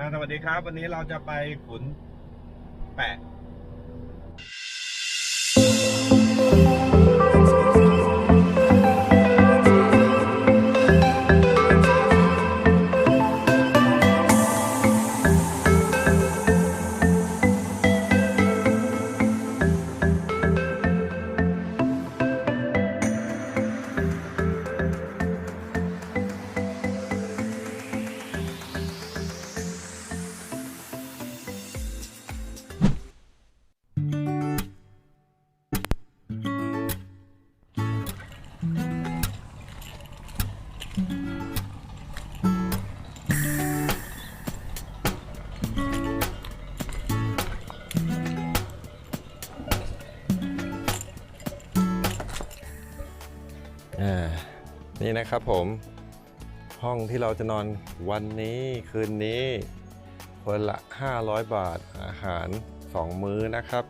อ่าสวัสดีครับ วันนี้เราจะไปขุนแปะ อ่านี่นะครับผม ห้องที่เราจะนอนวันนี้คืนนี้ คนละ 500 บาทอาหาร 2 มื้อนะครับ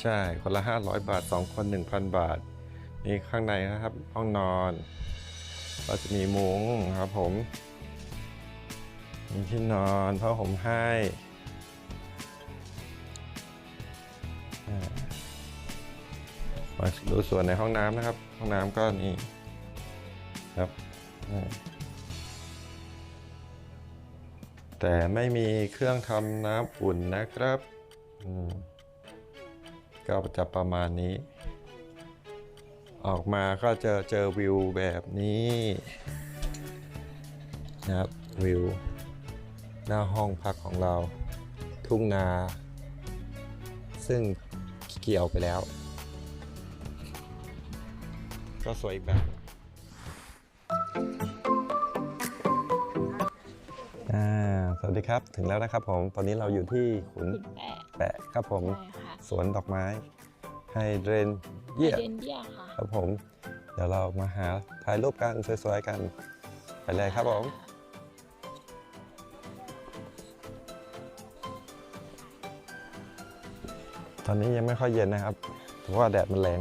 ใช่คนละ 500 บาท 2 คน 1,000 บาท นี่ข้างในนะครับห้องนอนก็จะมีมุ้งครับผมมีที่นอนผ้าห่มให้ มาดูส่วนในห้องน้ำนะครับ ห้องน้ำก็นี่ครับ แต่ไม่มีเครื่องทำน้ำอุ่นนะครับก็จะประมาณนี้ ออกมาก็จอเจอวิวแบบนี้นะครับวิว หน้าห้องพักของเรา ทุ่งนา ซึ่งเกี่ยวไปแล้ว ก็สวยอีกแบบอ่าสวัสดีครับถึงแล้วนะครับผมตอนนี้เราอยู่ที่ขุนขุนแปะแปะครับผมใช่ค่ะสวนดอกไม้ไฮเดรนเยียเดนเดียค่ะครับผม เดี๋ยวเรามาหาถ่ายรูปกันสวยๆกัน ไปเลยครับผมตอนนี้ยังไม่ค่อยเย็นนะครับเพราะว่าแดดมันแรง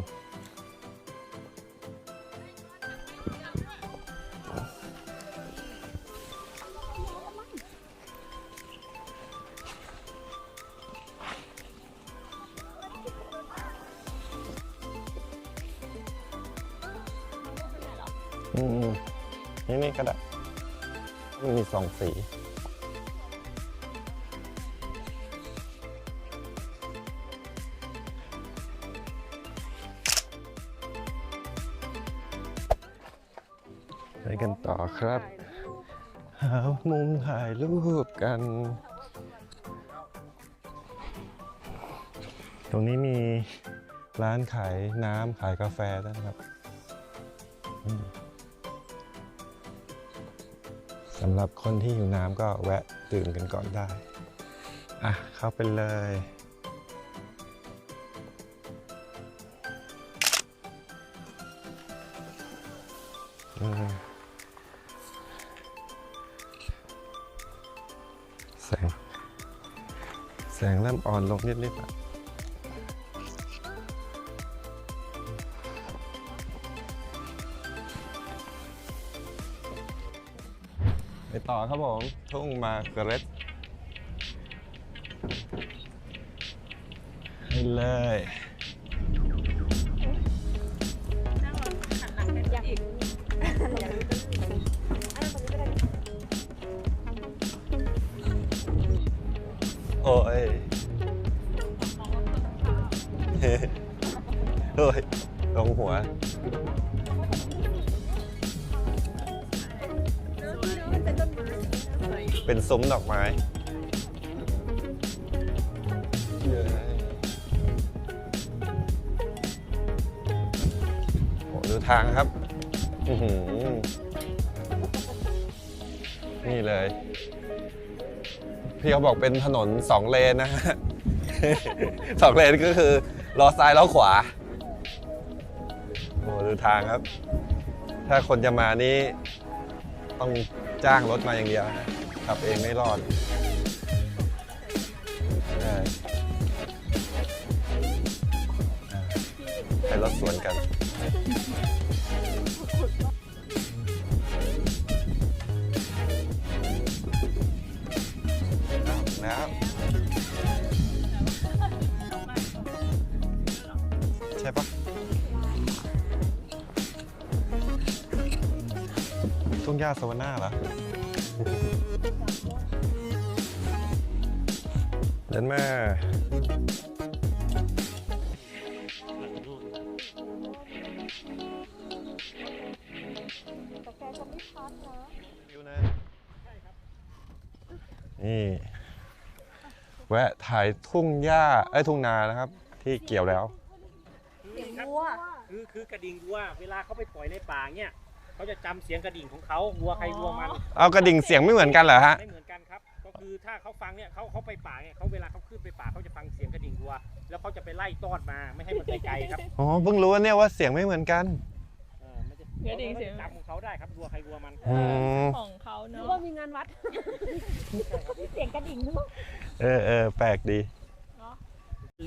อืมนี่นี่ก็ได้มันมีสองสี ไปกันต่อครับ หามุมถ่ายรูปกัน ตรงนี้มีร้านขายน้ำขายกาแฟด้วยนะครับ สำหรับคนที่หิวน้ำก็แวะดื่มกันก่อนได้ อะ เข้าไปเลย แสง แสงเริ่มอ่อนลงนิดๆอะ ต่อครับผม ทุ่งมาร์เกเร็ตให้เลยโอ้ย ซุ้มดอกไม้โอ้ดูทางครับนี่เลย พี่เขาบอกเป็นถนนสองเลนนะฮะสองเลนก็คือล้อซ้ายล้อขวาโอ้ดูทางครับ ถ้าคนจะมานี่ต้องจ้างรถมาอย่างเดียวนะ ขับเองไม่รอดใช่รถสวนกันอแล้วใช่ปะทุ่งหญ้าสวรรค์เหรอ เดินมาแต่แกจะไม่พัดนะนี่แวะถ่ายทุ่งหญ้าไอ้ยทุ่งนานะครับ ที่เกี่ยวแล้ว เสียงวัว คือคือกระดิ่งวัวเวลาเขาไปปล่อยในป่าเนี่ย เขาจะจำเสียงกระดิ่งของเขาวัวใครวัวมันเอากระดิ่งเสียงไม่เหมือนกันเหรอฮะ ไม่เหมือนกันครับ ก็คือถ้าเขาฟังเนี่ยเขาเขาไปป่าเนี่ยเขาเวลาเขาขึ้นไปป่าเขาจะฟังเสียงกระดิ่งวัว แล้วเขาจะไปไล่ต้อนมาไม่ให้มันไปไกลครับอ๋อ เพิ่งรู้เนี่ยว่าเสียงไม่เหมือนกัน เออมันจะกระดิ่งเสียง ขาจะจำของเขาได้ครับวัวใครวัวมันอืม ของเขาหรือเนาะว่ามีงานวัด มีเสียงกระดิ่งด้วยเออเออแปลกดี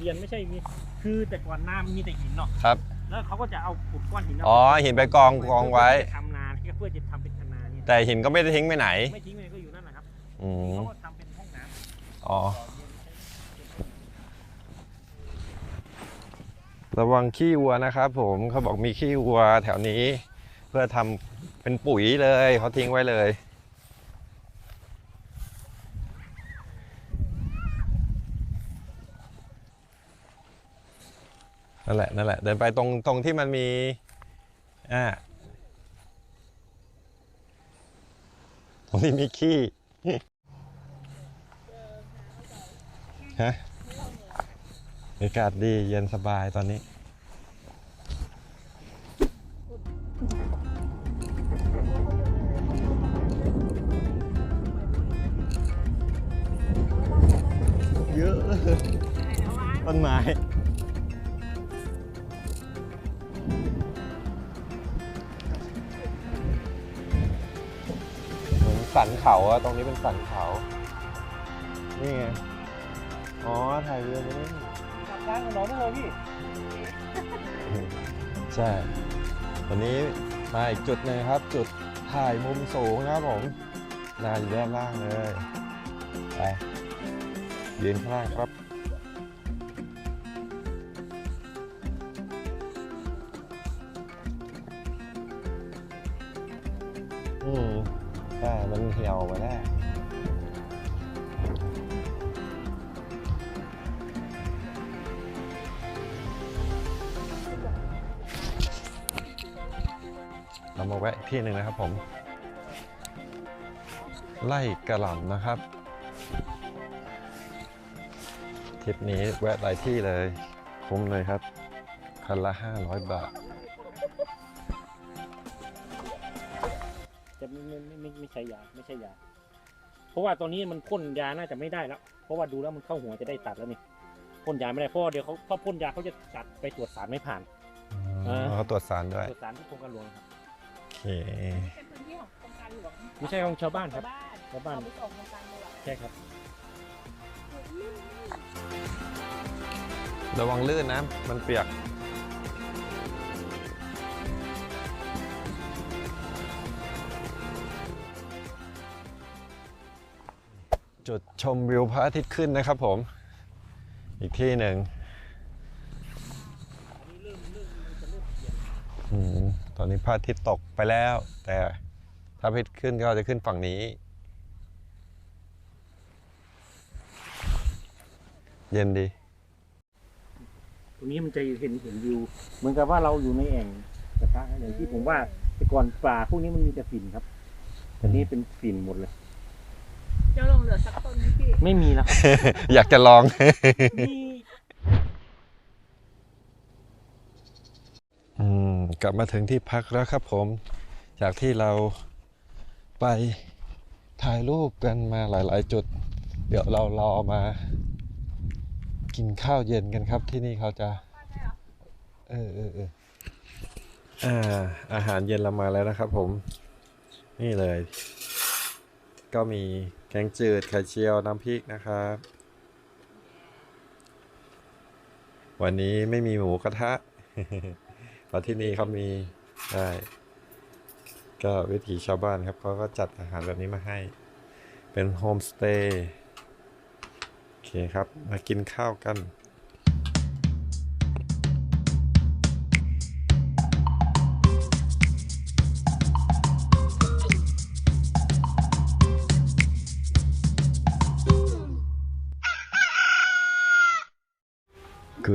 เรียนไม่ใช่มีคือแต่ก่อนหน้ามันมีแต่หินเนาะครับ แล้วเขาก็จะเอาขุดก้อนหินอ๋อหินไปกองกองไว้เพื่อจะทำนาเพื่อจะทำเป็นนาเนี่ยแต่หินก็ไม่ได้ทิ้งไปไหน ไม่ทิ้งเลยก็อยู่นั่นแหละครับอืมเขาก็ทำเป็นห้องน้ำอ๋อระวังขี้วัวนะครับผมเขาบอกมีขี้วัวแถวนี้ เพื่อทำเป็นปุ๋ยเลยเขาทิ้งไว้เลย นั่นแหละนั่นแหละเดินไปตรงตรงที่มันมีอ่าตรงที่มีขี้ฮะอากาศดีเย็นสบายตอนนี้เยอะต้นไม้ สันเขาอะตรงนี้เป็นสันเขา นี่ไง อ๋อ ถ่ายเรือมานี่จับกลางถนนได้เลยพี่ ใช่ วันนี้มาอีกจุดหนึงครับ จุดถ่ายมุมสูงนะครับผมนาอยู่ด้านล่างเลย ไปยืนข้างล่างครับ เหี่ยวมาแล้เรามาแวะที่หนึ่งนะครับผม ไล่กระหล่ำนะครับทริปนี้แวะหลายที่เลย คุ้มเลยครับ คันละ 500 บาท จะไม่ไม่ไม่ไม่ไม่ใช่ยาไม่ใช่ยา เพราะว่าตอนนี้มันพ่นยาน่าจะไม่ได้แล้ว เพราะว่าดูแล้วมันเข้าหัวจะได้ตัดแล้วนี่พ่นยาไม่ได้เพราะว่าเดี๋ยวเขาเขาพ่นยาเขาจะจัดไปตรวจสารไม่ผ่านอ๋อเขาตรวจสารด้วย ตรวจสารที่โครงการหลวงครับ โอเค เป็นพื้นที่ของโครงการหลวงไม่ใช่ของชาวบ้านครับ ชาวบ้านชาวบ้านเอไปส่งโครงการหลวงใช่ครับ ระวังลื่นนะ มันเปียก จุดชมวิวพระอาทิตย์ขึ้นนะครับผม อีกที่หนึ่งตอนนี้พระอาทิตย์ตกไปแล้ว แต่ถ้าพระอาทิตย์ขึ้นก็จะขึ้นฝั่งนี้ เย็นดี ตรงนี้มันจะเห็นเห็นวิว เหมือนกับว่าเราอยู่ในแอ่งกระทะอย่างที่ผมว่าแต่ก่อนป่าพวกนี้มันมีแต่ฝิ่นครับแต่นี้เป็นฝิ่นหมดเลย จ้าลงเหลือสักต้นไหมพี่ ไม่มีแล้วครับ อยากจะลอง มีอืมกลับมาถึงที่พักแล้วครับผม จากที่เราไปถ่ายรูปกันมาหลาย ๆ จุด เดี๋ยวเรารอมา กินข้าวเย็นกันครับ ที่นี่เขาจะเออเออเอออ่าอาหารเย็นเรามาแล้วนะครับผม นี่เลย ก็มี แกงจืดไข่เจียวน้ำพริกนะครับ วันนี้ไม่มีหมูกระทะเพราะที่นี่เขามีได้ก็วิถีชาวบ้านครับเขาก็จัดอาหารแบบนี้มาให้ เป็นโฮมสเตย์โอเคครับ มากินข้าวกัน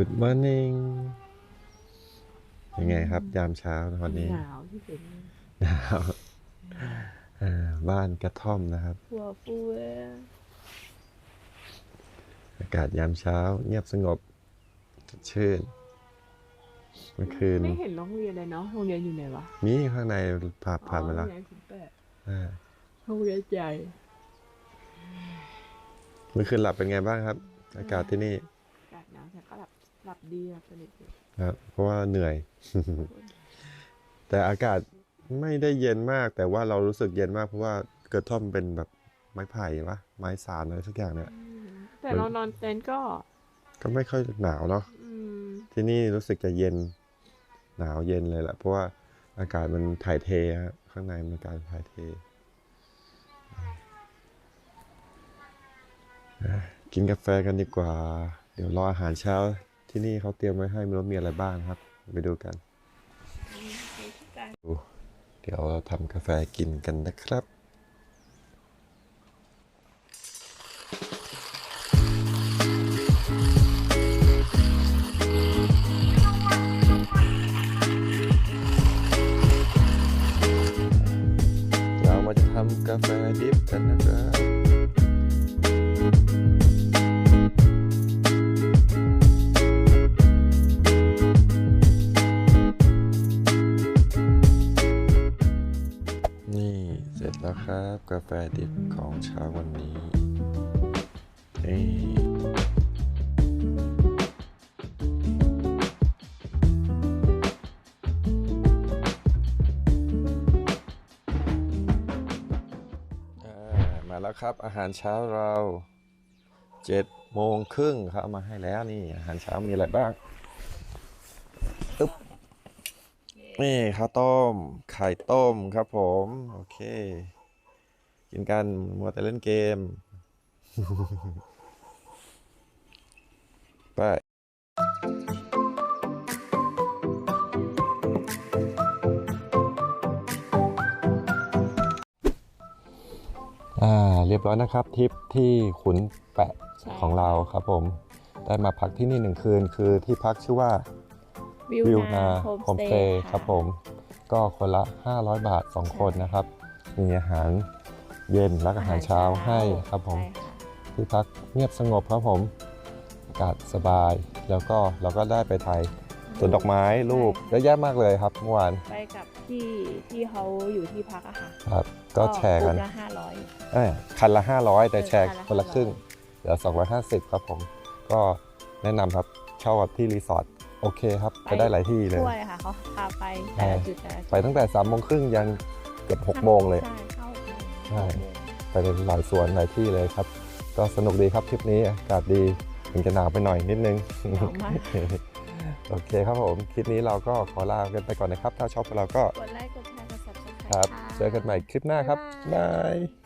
Good morning ยังไงครับ ยามเช้านะวันนี้หนาวที่สุดหนาวอ่าบ้านกระท่อมนะครับหัวฟูเว้ยอากาศยามเช้า เงียบสงบสดชื่นเมื่อคืนไม่เห็นโรงเรียนเลยเนาะโรงเรียนอยู่ไหนวะมีข้างในผ่านผ่านมาแล้วอ๋อโรงเรียนคุณแปะอ่าโรงเรียนใหญ่เมื่อคืนหลับเป็นไงบ้างครับ อากาศที่นี่ หลับหลับดีหลับสนิทดีครับ เพราะว่าเหนื่อย แต่อากาศไม่ได้เย็นมาก แต่ว่าเรารู้สึกเย็นมากเพราะว่ากระท่อมเป็นแบบไม้ไผ่ปะไม้สานอะไรสักอย่างเนี่ยอืมแต่เรานอนเต็นท์ก็ ก็ไม่ค่อยหนาวเนาะอืมที่นี่รู้สึกจะเย็นหนาวเย็นเลยแหละเพราะว่าอากาศมันถ่ายเทฮะข้างในมันการถ่ายเทอะกินกาแฟกันดีกว่า เดี๋ยวรออาหารเช้า ที่นี่เขาเตรียมไว้ให้ม่รู้มีอะไรบ้างครับ ไปดูกัน เดี๋ยวเราทำกาแฟกินกันนะครับเรามาจะทำกาแฟดิฟกันนะครับ ครับกาแฟดิบของเช้าวันนี้นี่อ่ามาแล้วครับอาหารเช้าเราเจ็ดโมงครึ่งเขาเอามาให้แล้วนี่ อาหารเช้ามีอะไรบ้างอึ๊บนี่ข้าวต้ม ไข่ต้มครับผม โอเค กินกันมัวแต่เล่นเกม ไปอ่าเรียบร้อยนะครับทริปที่ขุนแปะใช่ของเราครับผม ได้มาพักที่นี่หนึ่งคืน คือที่พักชื่อว่าวิวนาโฮมสเตย์ครับผม ก็คนละ 500 บาท 2 คนนะครับ มีอาหาร เย็นและอาหารเช้าให้ครับผมที่พักเงียบสงบครับผมอากาศสบายแล้วก็เราก็ได้ไปถ่ายสวนดอกไม้รูปเยอะแยะมากเลยครับเมื่อวานไปกับที่ที่เขาอยู่ที่พักอะค่ะครับก็แชร์กันกลุ่มละห้าร้อยเอ้ยคันละ500แต่แชร์คันละคนละครึ่งเหลือ250ครับผม ก็แนะนำครับเช่าที่รีสอร์ทโอเคครับไปได้หลายที่เลยช่วยค่ะเขาพาไปแต่ละจุดแต่ละจุดไปตั้งแต่3ามโมงครึ่งยันเกือบ6โมงเลย ใช่เข้าใช่ไปหลายสวนหลายที่เลยครับ ก็สนุกดีครับทริปนี้อากาศดีถึงจะหนาวไปหน่อยนิดนึงหนาวมากโอเคครับผม คลิปนี้เราก็ขอลากันไปก่อนนะครับ ถ้าชอบเราก็กดไลค์กดแชร์กด subscribe ครับะเจอกันใหม่คลิปหน้าครับบ๊ายบายบาย